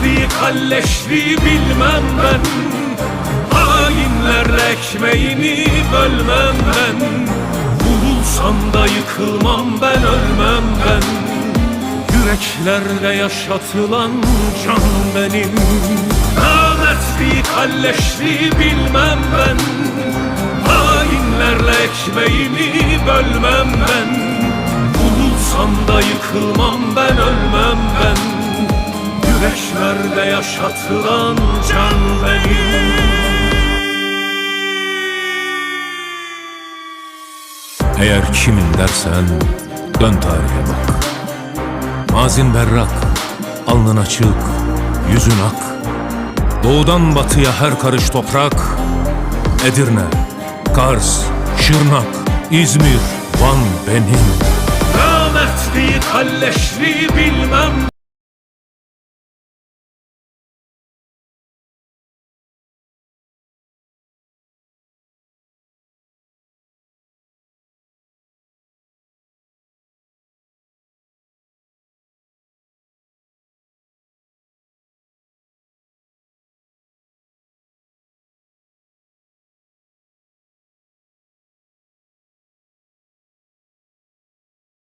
Namertliği kalleşliği bilmem ben. Hainlerle ekmeğini bölmem ben. Vurulsam da yıkılmam ben ölmem ben. Yüreklerde yaşatılan can benim. Namertliği kalleşliği bilmem ben. Hainlerle ekmeğimi bölmem ben. Vurulsam da yıkılmam ben Yüreklerde yaşatılan can benim Eğer kimin dersen dön tarihe bak. Mazin berrak, alnın açık, yüzün ak. Doğudan batıya her karış toprak. Edirne, Kars, Şırnak, İzmir, Van benim. Namertliği kalleşliği bilmem